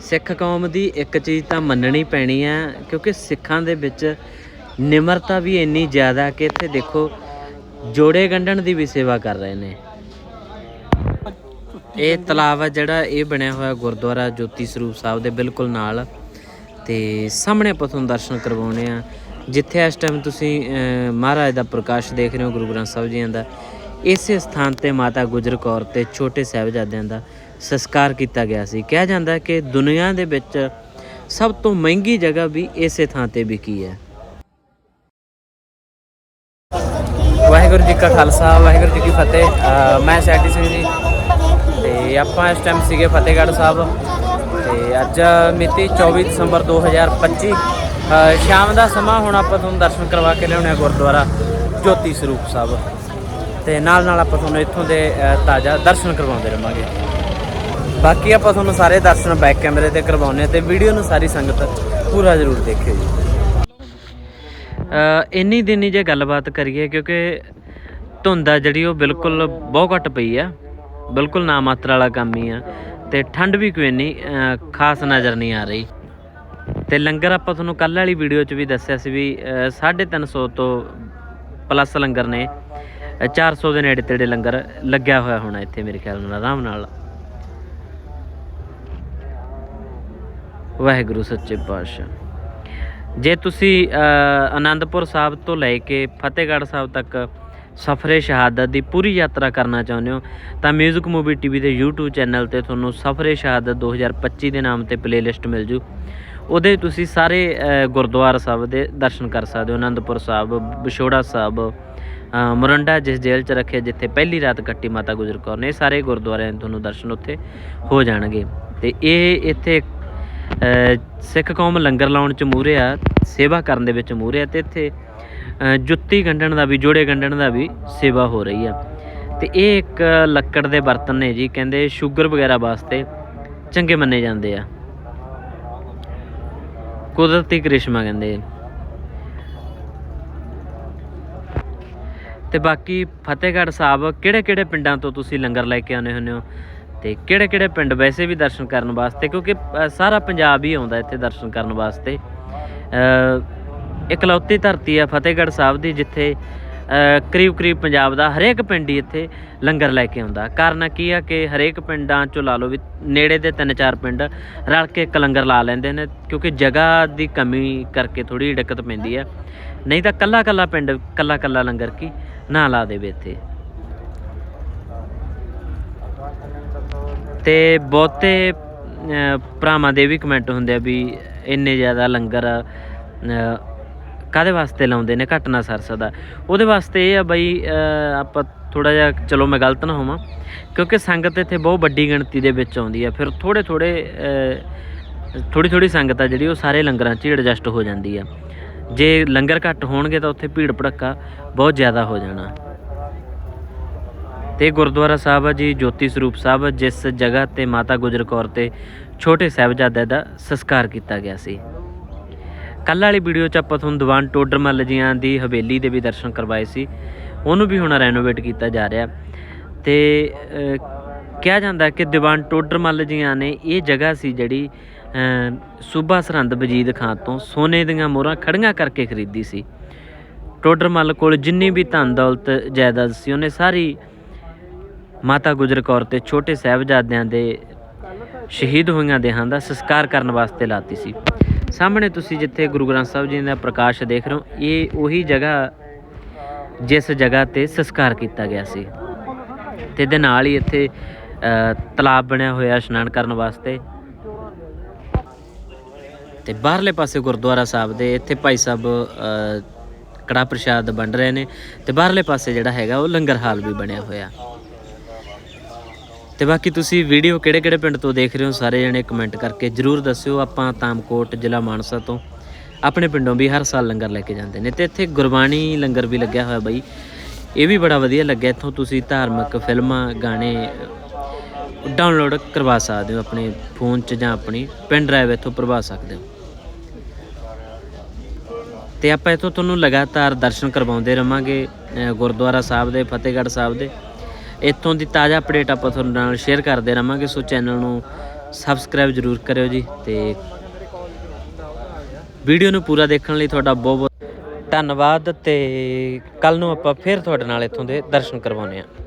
ਸਿੱਖ ਕੌਮ ਦੀ ਇੱਕ ਚੀਜ਼ ਤਾਂ ਮੰਨਣੀ ਪੈਣੀ ਆ, ਕਿਉਂਕਿ ਸਿੱਖਾਂ ਦੇ ਵਿੱਚ ਨਿਮਰਤਾ ਵੀ ਇੰਨੀ ਜ਼ਿਆਦਾ ਕਿ ਇੱਥੇ ਦੇਖੋ ਜੋੜੇ ਗੰਢਣ ਦੀ ਵੀ ਸੇਵਾ ਕਰ ਰਹੇ ਨੇ। ਇਹ ਤਲਾਬ ਆ ਜਿਹੜਾ ਇਹ ਬਣਿਆ ਹੋਇਆ ਗੁਰਦੁਆਰਾ ਜੋਤੀ ਸਰੂਪ ਸਾਹਿਬ ਦੇ ਬਿਲਕੁਲ ਨਾਲ, ਤੇ ਸਾਹਮਣੇ ਆਪਾਂ ਤੁਹਾਨੂੰ ਦਰਸ਼ਨ ਕਰਵਾਉਣੇ ਆ। ਜਿੱਥੇ ਇਸ ਟਾਈਮ ਤੁਸੀਂ ਮਹਾਰਾਜ ਦਾ ਪ੍ਰਕਾਸ਼ ਦੇਖ ਰਹੇ ਹੋ ਗੁਰੂ ਗ੍ਰੰਥ ਸਾਹਿਬ ਜੀ ਦਾ, ਇਸੇ ਸਥਾਨ ਤੇ ਮਾਤਾ ਗੁਜਰ ਕੌਰ ਤੇ ਛੋਟੇ ਸਾਹਿਬਜ਼ਾਦਿਆਂ ਦਾ। ਸੰਸਕਾਰ ਕੀਤਾ ਗਿਆ ਸੀ। ਕਿਹਾ ਜਾਂਦਾ ਕਿ ਦੁਨੀਆ ਦੇ ਵਿੱਚ ਸਭ ਤੋਂ ਮਹਿੰਗੀ ਜਗ੍ਹਾ ਵੀ ਇਸੇ ਥਾਂ ਤੇ ਵਿਕੀ ਹੈ। ਵਾਹਿਗੁਰੂ ਜੀ ਕਾ ਖਾਲਸਾ, ਵਾਹਿਗੁਰੂ ਜੀ ਕੀ ਫਤਿਹ। ਮੈਂ ਸੈਟੀ ਸਿੰਘ ਜੀ ਤੇ ਆਪਾਂ ਇਸ ਟਾਈਮ ਸੀਗੇ ਫਤਿਹਗੜ੍ਹ ਸਾਹਿਬ। ਤੇ ਅੱਜ ਮਿਤੀ 24 ਦਸੰਬਰ 2025 ਅਹ ਸ਼ਾਮ ਦਾ ਸਮਾਂ ਹੁਣ ਆਪਾਂ ਤੁਹਾਨੂੰ ਦਰਸ਼ਨ ਕਰਵਾ ਕੇ ਲਿਆਉਣੇ ਆ ਗੁਰਦੁਆਰਾ ਜੋਤੀ ਸਰੂਪ ਸਾਹਿਬ। ਤੇ ਨਾਲ ਨਾਲ ਆਪਾਂ ਤੁਹਾਨੂੰ ਇੱਥੋਂ ਦੇ ਤਾਜ਼ਾ ਦਰਸ਼ਨ ਕਰਵਾਉਂਦੇ ਰਵਾਂਗੇ। ਬਾਕੀ ਆਪਾਂ ਤੁਹਾਨੂੰ ਸਾਰੇ ਦਰਸ਼ਨ ਬੈਕ ਕੈਮਰੇ ਤੇ ਕਰਵਾਉਣੇ ਆ ਤੇ ਵੀਡੀਓ ਨੂੰ ਸਾਰੀ ਸੰਗਤ ਪੂਰਾ ਜ਼ਰੂਰ ਦੇਖਿਓ ਜੀ। ਇੰਨੀ ਦਿਨੀ ਜੇ ਗੱਲਬਾਤ ਕਰੀਏ ਕਿਉਂਕਿ ਧੁੰਦ ਆ ਜਿਹੜੀ ਉਹ ਬਿਲਕੁਲ ਬਹੁਤ ਘੱਟ ਪਈ ਆ। ਬਿਲਕੁਲ ਨਾ ਮਾਤਰਾ ਵਾਲਾ ਕੰਮ ਹੀ ਆ ਤੇ ਠੰਡ ਵੀ ਕੋਈ ਨਹੀਂ ਖਾਸ ਨਜ਼ਰ ਨਹੀਂ ਆ ਰਹੀ। ਤੇ ਲੰਗਰ ਆਪਾਂ ਤੁਹਾਨੂੰ ਕੱਲ ਵਾਲੀ ਵੀਡੀਓ 'ਚ ਵੀ ਦੱਸਿਆ ਸੀ ਵੀ ਅ, 350 ਤੋਂ ਪਲੱਸ ਲੰਗਰ ਨੇ। ਅ, 400 ਦੇ ਨੇੜੇ ਤੇੜੇ ਲੰਗਰ ਲੱਗਿਆ ਹੋਇਆ ਹੋਣਾ ਇੱਥੇ ਮੇਰੇ ਖਿਆਲ ਨਾਲ ਆਰਾਮ ਨਾਲ। ਵਾਹਿਗੁਰੂ ਸੱਚੇ ਪਾਤਸ਼ਾਹ। ਜੇ ਤੁਸੀਂ ਅ, ਆਨੰਦਪੁਰ ਸਾਹਿਬ ਤੋਂ ਲੈ ਕੇ ਫਤਿਹਗੜ੍ਹ ਸਾਹਿਬ ਤੱਕ ਸਫਰੇ ਸ਼ਹਾਦਤ ਦੀ ਪੂਰੀ ਯਾਤਰਾ ਕਰਨਾ ਚਾਹੁੰਦੇ ਹੋ ਤਾਂ 뮤직 ਮੂਵੀ ਟੀਵੀ ਦੇ YouTube ਚੈਨਲ ਤੇ ਤੁਹਾਨੂੰ ਸਫਰੇ ਸ਼ਹਾਦਤ 2025 ਦੇ ਨਾਮ ਤੇ ਪਲੇਲਿਸਟ ਮਿਲ ਜੂ। ਉਹਦੇ ਤੁਸੀਂ ਸਾਰੇ ਗੁਰਦੁਆਰਾ ਸਾਹਿਬ ਦੇ ਦਰਸ਼ਨ ਕਰ ਸਕਦੇ ਹੋ ਆਨੰਦਪੁਰ ਸਾਹਿਬ ਵਿਛੋੜਾ ਸਾਹਿਬ ਅ, ਜਿਸ ਜੇਲ੍ਹ 'ਚ ਰੱਖਿਆ ਜਿੱਥੇ ਪਹਿਲੀ ਰਾਤ ਕੱਟੀ ਮਾਤਾ ਗੁਜਰ ਕੌਰ ਨੇ ਇਹ ਸਾਰੇ ਗੁਰਦੁਆਰਿਆਂ ਦੇ ਤੁਹਾਨੂੰ ਦਰਸ਼ਨ ਉੱਥੇ ਹੋ ਜਾਣਗੇ। ਤੇ ਇਹ ਇੱਥੇ ਸਿੱਖ ਕੌਮ ਲੰਗਰ ਲਾਉਣ ਚ ਮੂਹਰੇ ਆ, ਸੇਵਾ ਕਰਨ ਦੇ ਵਿੱਚ ਮੂਹਰੇ ਆ ਤੇ ਇੱਥੇ ਜੁੱਤੀ ਗੰਢਣ ਦਾ ਵੀ, ਜੋੜੇ ਗੰਢਣ ਦਾ ਵੀ ਸੇਵਾ ਹੋ ਰਹੀ ਆ। ਤੇ ਇਹ ਇੱਕ ਲੱਕੜ ਦੇ ਬਰਤਨ ਨੇ ਜੀ, ਕਹਿੰਦੇ ਸ਼ੂਗਰ ਵਗੈਰਾ ਵਾਸਤੇ ਚੰਗੇ ਮੰਨੇ ਜਾਂਦੇ ਆ। ਕੁਦਰਤੀ ਕ੍ਰਿਸ਼ਮਾ ਕਹਿੰਦੇ ਤੇ ਬਾਕੀ ਫਤਿਹਗੜ੍ਹ ਸਾਹਿਬ ਕਿਹੜੇ ਕਿਹੜੇ ਪਿੰਡਾਂ ਤੋਂ ਤੁਸੀਂ ਲੰਗਰ ਲੈ ਕੇ ਆਉਂਦੇ ਹੁੰਦੇ ਹੋ? ਤੇ ਕਿਹੜੇ ਕਿਹੜੇ ਪਿੰਡ ਵੈਸੇ ਵੀ ਦਰਸ਼ਨ ਕਰਨ ਵਾਸਤੇ? ਕਿਉਂਕਿ ਸਾਰਾ ਪੰਜਾਬ ਹੀ ਆਉਂਦਾ ਇੱਥੇ ਦਰਸ਼ਨ ਕਰਨ ਵਾਸਤੇ। ਇਕਲੌਤੀ ਧਰਤੀ ਆ ਫਤਿਹਗੜ੍ਹ ਸਾਹਿਬ ਦੀ, ਜਿੱਥੇ ਕਰੀਬ ਕਰੀਬ ਪੰਜਾਬ ਦਾ ਹਰੇਕ ਪਿੰਡ ਹੀ ਇੱਥੇ ਲੰਗਰ ਲੈ ਕੇ ਆਉਂਦਾ। ਕਾਰਨ ਕੀ ਆ ਕਿ ਹਰੇਕ ਪਿੰਡਾਂ ਚੋਂ ਲਾ ਲਓ ਵੀ ਨੇੜੇ ਦੇ ਤਿੰਨ ਚਾਰ ਪਿੰਡ ਰਲ ਕੇ ਇੱਕ ਲੰਗਰ ਲਾ ਲੈਂਦੇ ਨੇ, ਕਿਉਂਕਿ ਜਗ੍ਹਾ ਦੀ ਕਮੀ ਕਰਕੇ ਥੋੜੀ ਦਿੱਕਤ ਪੈਂਦੀ ਆ। ਨਹੀਂ ਤਾਂ ਕੱਲਾ ਕੱਲਾ ਪਿੰਡ ਕੱਲਾ ਕੱਲਾ ਲੰਗਰ ਕੀ ਨਾ ਲਾ ਦੇਵੇ ਇੱਥੇ। ਤੇ ਬਹੁਤੇ ਭਰਾਵਾਂ ਦੇ ਵੀ ਕਮੈਂਟ ਹੁੰਦੇ ਆ ਵੀ ਇੰਨੇ ਜ਼ਿਆਦਾ ਲੰਗਰ ਅਹ, ਕਾਦੇ ਵਾਸਤੇ ਲਾਉਂਦੇ ਨੇ ਘੱਟ ਨਾ ਸਰ ਸਕਦਾ ਉਹਦੇ ਵਾਸਤੇ ਇਹ ਆ ਬਈ ਆਪਾਂ ਥੋੜਾ ਜਿਹਾ ਚਲੋ ਮੈਂ ਗਲਤ ਨਾ ਹੋਵਾਂ ਕਿਉਂਕਿ ਸੰਗਤ ਇੱਥੇ ਬਹੁਤ ਵੱਡੀ ਗਿਣਤੀ ਦੇ ਵਿੱਚ ਆਉਂਦੀ ਆ। ਫਿਰ ਥੋੜੇ ਥੋੜੇ ਥੋੜੀ ਥੋੜੀ ਸੰਗਤ ਆ ਜਿਹੜੀ ਉਹ ਸਾਰੇ ਲੰਗਰਾਂ 'ਚ ਐਡਜਸਟ ਹੋ ਜਾਂਦੀ ਆ। ਜੇ ਲੰਗਰ ਘੱਟ ਹੋਣਗੇ ਤਾਂ ਉੱਥੇ ਭੀੜ ਭੜੱਕਾ ਬਹੁਤ ਜ਼ਿਆਦਾ ਹੋ ਜਾਣਾ। ਤੇ ਗੁਰਦੁਆਰਾ ਸਾਹਿਬ ਆ ਜੀ, ਜੋਤੀ ਸਰੂਪ ਸਾਹਿਬ ਜਿਸ ਜਗ੍ਹਾ ਤੇ ਮਾਤਾ ਗੁਜਰ ਕੌਰ ਤੇ ਛੋਟੇ ਸਾਹਿਬਜ਼ਾਦੇ ਦਾ ਸੰਸਕਾਰ ਕੀਤਾ ਗਿਆ ਸੀ। ਕੱਲ੍ਹ ਵਾਲੀ ਵੀਡੀਓ 'ਚ ਆਪਾਂ ਤੁਹਾਨੂੰ ਦੀਵਾਨ ਟੋਡਰ ਮੱਲ ਜੀਆਂ ਦੀ ਹਵੇਲੀ ਦੇ ਵੀ ਦਰਸ਼ਨ ਕਰਵਾਏ ਸੀ। ਉਹਨੂੰ ਵੀ ਹੁਣ ਰੈਨੋਵੇਟ ਕੀਤਾ ਜਾ ਰਿਹਾ। ਤੇ ਕਿਹਾ ਜਾਂਦਾ ਕਿ ਦੀਵਾਨ ਟੋਡਰਮੱਲ ਜੀਆਂ ਨੇ ਇਹ ਜਗ੍ਹਾ ਸੀ ਜਿਹੜੀ ਸੂਬਾ ਸਰਹੰਦ ਵਜੀਦ ਖਾਂ ਤੋਂ ਸੋਨੇ ਦੀਆਂ ਮੋਹਰਾਂ ਖੜੀਆਂ ਕਰਕੇ ਖਰੀਦੀ ਸੀ। ਟੋਡਰਮੱਲ ਕੋਲ ਜਿੰਨੀ ਵੀ ਧਨ ਦੌਲਤ ਜਾਇਦਾਦ ਸੀ, ਉਹਨੇ ਸਾਰੀ ਮਾਤਾ ਗੁਜਰ ਕੌਰ ਤੇ ਛੋਟੇ ਸਾਹਿਬਜ਼ਾਦਿਆਂ ਦੇ ਸ਼ਹੀਦ ਹੋਈਆਂ ਦੇਹਾਂ ਦਾ ਸੰਸਕਾਰ ਕਰਨ ਵਾਸਤੇ ਲਾਤੀ ਸੀ। ਸਾਹਮਣੇ ਤੁਸੀਂ ਜਿੱਥੇ ਗੁਰੂ ਗ੍ਰੰਥ ਸਾਹਿਬ ਜੀ ਦਾ ਪ੍ਰਕਾਸ਼ ਦੇਖ ਰਹੇ ਹੋ ਇਹ ਉਹੀ ਜਗ੍ਹਾ ਜਿਸ ਜਗ੍ਹਾ ਤੇ ਸੰਸਕਾਰ ਕੀਤਾ ਗਿਆ ਸੀ। ਤੇ ਇਹਦੇ ਨਾਲ ਹੀ ਇੱਥੇ ਤਲਾਬ ਬਣਿਆ ਹੋਇਆ ਇਸ਼ਨਾਨ ਕਰਨ ਵਾਸਤੇ। ਤੇ ਬਾਹਰਲੇ ਪਾਸੇ ਗੁਰਦੁਆਰਾ ਸਾਹਿਬ ਦੇ ਇੱਥੇ ਭਾਈ ਸਾਹਿਬ ਅ, ਕੜਾ ਪ੍ਰਸ਼ਾਦ ਵੰਡ ਰਹੇ ਨੇ। ਤੇ ਬਾਹਰਲੇ ਪਾਸੇ ਜਿਹੜਾ ਹੈਗਾ ਉਹ ਲੰਗਰ ਹਾਲ ਵੀ ਬਣਿਆ ਹੋਇਆ। ਤੇ ਬਾਕੀ ਤੁਸੀਂ ਵੀਡੀਓ ਕਿਹੜੇ ਕਿਹੜੇ ਪਿੰਡ ਤੋਂ ਦੇਖ ਰਹੇ ਹੋ, ਸਾਰੇ ਜਣੇ ਕਮੈਂਟ ਕਰਕੇ ਜਰੂਰ ਦੱਸਿਓ। ਆਪਾਂ ਤਾਮਕੋਟ, ਜ਼ਿਲ੍ਹਾ ਮਾਨਸਾ ਤੋਂ ਆਪਣੇ ਪਿੰਡੋਂ ਵੀ ਹਰ ਸਾਲ ਲੰਗਰ ਲੈ ਕੇ ਜਾਂਦੇ ਨੇ ਤੇ ਇੱਥੇ ਗੁਰਬਾਣੀ ਲੰਗਰ ਵੀ ਲੱਗਿਆ ਹੋਇਆ ਬਾਈ। ਇਹ ਵੀ ਬੜਾ ਵਧੀਆ ਲੱਗਿਆ। ਇੱਥੋਂ ਤੁਸੀਂ ਧਾਰਮਿਕ ਫਿਲਮਾਂ, ਗਾਣੇ ਡਾਊਨਲੋਡ ਕਰਵਾ ਸਕਦੇ ਹੋ ਆਪਣੇ ਫੋਨ 'ਚ ਜਾਂ ਆਪਣੀ ਪੈਨ ਡਰਾਈਵ ਇੱਥੋਂ ਭਰਵਾ ਸਕਦੇ ਹੋ। ਤੇ ਆਪਾਂ ਇੱਥੋਂ ਤੁਹਾਨੂੰ ਲਗਾਤਾਰ ਦਰਸ਼ਨ ਕਰਵਾਉਂਦੇ ਰਵਾਂਗੇ ਗੁਰਦੁਆਰਾ ਸਾਹਿਬ ਦੇ, ਫਤਿਹਗੜ੍ਹ ਸਾਹਿਬ ਦੇ। ਇੱਥੋਂ ਦੀ ਤਾਜ਼ਾ ਅਪਡੇਟ ਆਪਾਂ ਤੁਹਾਨੂੰ ਨਾਲ ਸ਼ੇਅਰ ਕਰਦੇ ਰਵਾਂਗੇ, ਸੋ ਚੈਨਲ ਨੂੰ ਸਬਸਕ੍ਰਾਈਬ ਜ਼ਰੂਰ ਕਰਿਓ ਜੀ ਤੇ ਵੀਡੀਓ ਨੂੰ ਪੂਰਾ ਦੇਖਣ ਲਈ ਤੁਹਾਡਾ ਬਹੁਤ ਬਹੁਤ ਧੰਨਵਾਦ ਤੇ ਕੱਲ ਨੂੰ ਆਪਾਂ ਫਿਰ ਤੁਹਾਡੇ ਨਾਲ ਇੱਥੋਂ ਦੇ ਦਰਸ਼ਨ ਕਰਵਾਉਂਦੇ ਹਾਂ।